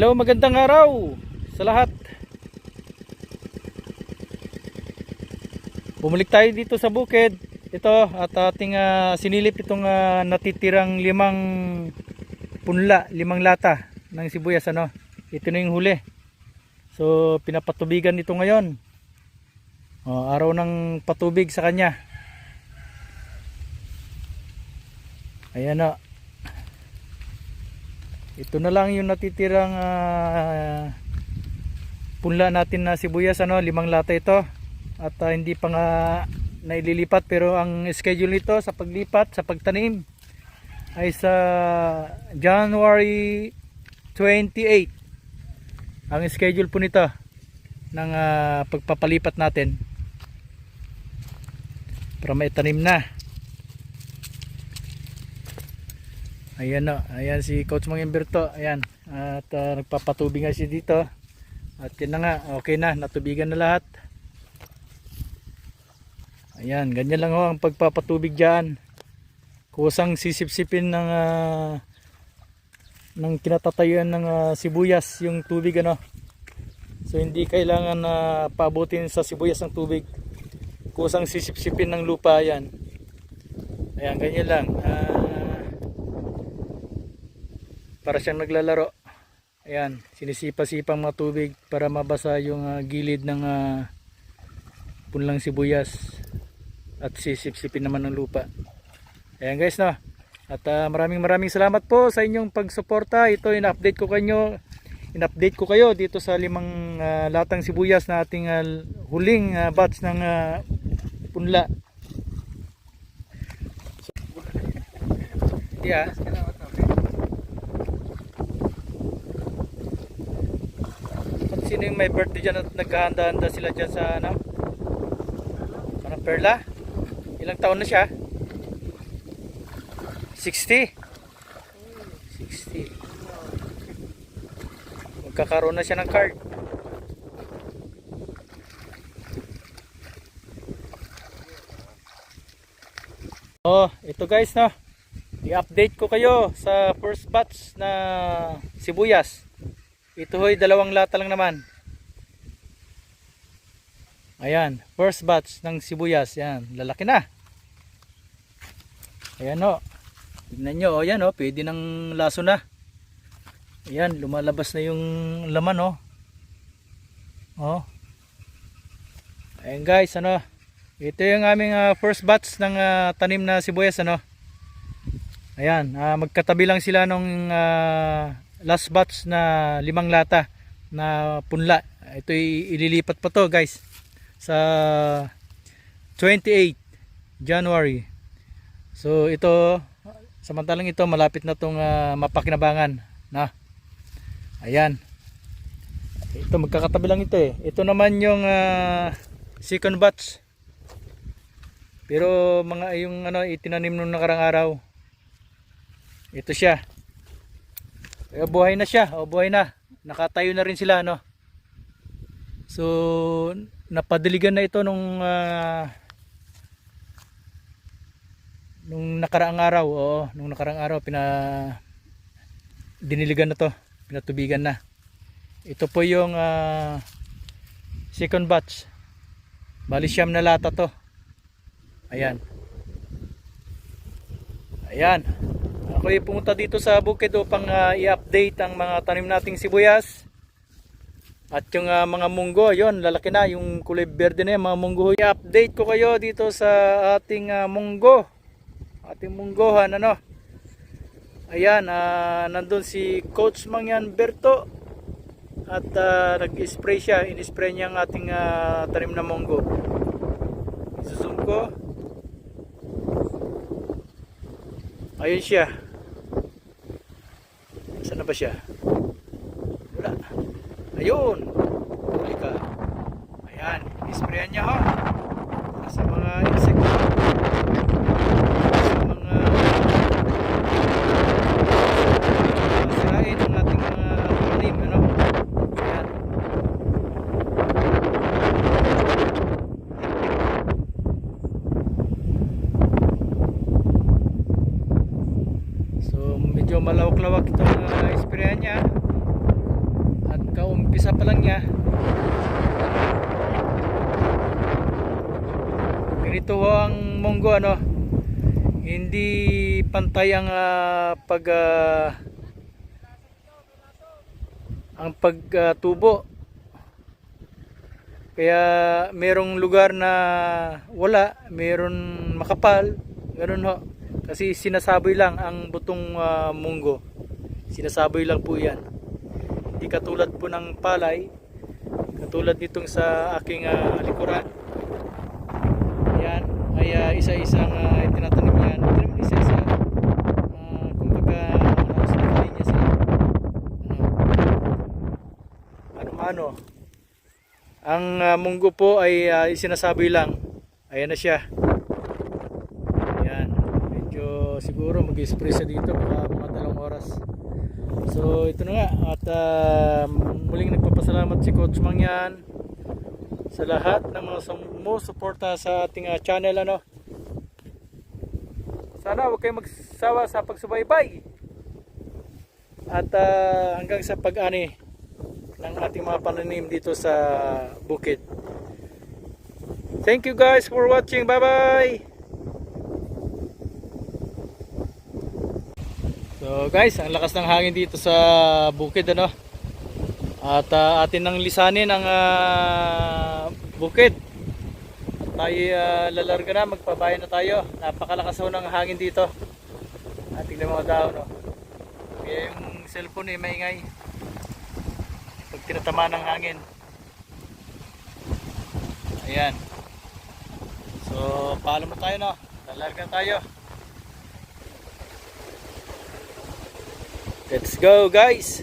Hello, magandang araw sa lahat. Bumalik tayo dito sa bukid. Ito at ating ah, sinilip itong ah, natitirang limang punla, limang lata ng sibuyas ano. Ito na yung huli. So pinapatubigan nito ngayon. Oh, araw ng patubig sa kanya. Ayan na. Ito na lang yung natitirang ah, punla natin na sibuyas ano, limang lata ito. At ah, hindi pa nga naililipat pero ang schedule nito sa paglipat, sa pagtanim ay sa January 28. Ang schedule po nito ng ah, pagpapalipat natin para maitanim na. Ayan na, ayan si Coach Mang Emberto, ayan. At ah, nagpapatubig nga siya dito. At yun na nga, okay na, natubigan na lahat. Ayan, ganyan lang ho ang pagpapatubig dyan. Kusang sisip-sipin ng ah, ng kinatatayuan ng ah, sibuyas yung tubig ano. So hindi kailangan na paabutin sa sibuyas ng tubig. Kusang sisip-sipin ng lupa yan. Ayan, ganyan lang. Ah, para siyang naglalaro. Ayan, sinisipa-sipang mga tubig para mabasa yung ah, gilid ng ah, punlang sibuyas at sisip-sipin naman ng lupa. Ayan guys no. At ah, maraming maraming salamat po sa inyong pagsuporta. Ito in-update ko kayo in-update ko kayo dito sa limang ah, latang sibuyas na ating ah, huling ah, batch ng ah, punla. Yeah. At sino yung may birthday dyan at naghahanda-handa sila dyan sa ano? Parang perla? Ilang taon na siya? 60? 60. Magkakaroon na siya ng card. Oh, ito guys no. I-update ko kayo sa first batch na sibuyas. Ito hoy dalawang lata lang naman. Ayan, first batch ng sibuyas. Yan, lalaki na. Ayan o. Tignan nyo, o yan o, pwede ng laso na. Ayan, lumalabas na yung laman o. O. Ayan guys, ano. Ito yung aming ah, first batch ng ah, tanim na sibuyas, ano. Ayan, ah, magkatabi lang sila nung ah, last batch na limang lata na punla. Ito ililipat pa to guys sa 28 January. So ito samantalang ito malapit na tong ah, mapakinabangan na. Ayan. Ito magkakatabi lang ito eh. Ito naman yung ah, second batch. Pero mga yung ano itinanim nung nakarang araw. Ito siya. Eh, buhay na siya. O buhay na. Nakatayo na rin sila no. So napadiligan na ito nung ah, nung nakaraang araw. Oo, nung nakaraang araw pina diniligan na to. Pinatubigan na. Ito po yung ah, second batch. Bali siyam na lata to. Ayan. Ayan. Ako ay pumunta dito sa bukid upang ah, i-update ang mga tanim nating sibuyas. At yung ah, mga munggo, yon lalaki na yung kulay berde na yan, mga munggo. I-update ko kayo dito sa ating ah, munggo. Ating munggohan, ano. Ayan, ah, nandun si Coach Mangyan Berto. At ah, nag-spray siya, in-spray niya ang ating ah, tanim na munggo. Isusum ko. Ayun siya. Saan na ba siya? Ayun. Huli ka. Ayan. Isprayan niya ho. Sa mga insekto. Sa mga sirain ng ating mga tanim. Ano? Ayan. So medyo malawak-lawak itong uh, sprayan niya. Kaumpisa pa lang niya. Ganito ang munggo ano. Hindi pantay ang ah, pag ah, ang pagtubo. Kaya merong lugar na wala, meron makapal, ganun ho. Kasi sinasaboy lang ang butong ah, munggo. Sinasaboy lang po 'yan. Hindi katulad po ng palay, katulad nitong sa aking ah, likuran. Yan ay ah, isa-isang uh, tinatanim yan. Ito naman isa-isa. Uh, kumbaga, ano, sa linya sila. Ano, ano, ang ah, munggo po ay uh, isinasaboy lang. Ayan na siya. Ayan. Medyo siguro siya dito baka mga dalawang oras. So ito na nga at ah, muling nagpapasalamat si Coach Mangyan sa lahat ng mga sumusuporta sa ating ah, channel ano. Sana huwag kayong magsawa sa pagsubaybay. At ah, hanggang sa pag-ani ng ating mga pananim dito sa bukid. Thank you guys for watching. Bye-bye. So guys, ang lakas ng hangin dito sa bukid ano. At ah, atin nang lisanin ang ah, bukid. Tayo ah, lalarga na, magpabayan na tayo. Napakalakas ho ng hangin dito. At tingnan mga daon no. Kaya yung cellphone eh maingay. Pag tinatama ng hangin. Ayan. So, paalam na tayo no. Lalarga tayo. Let's go guys!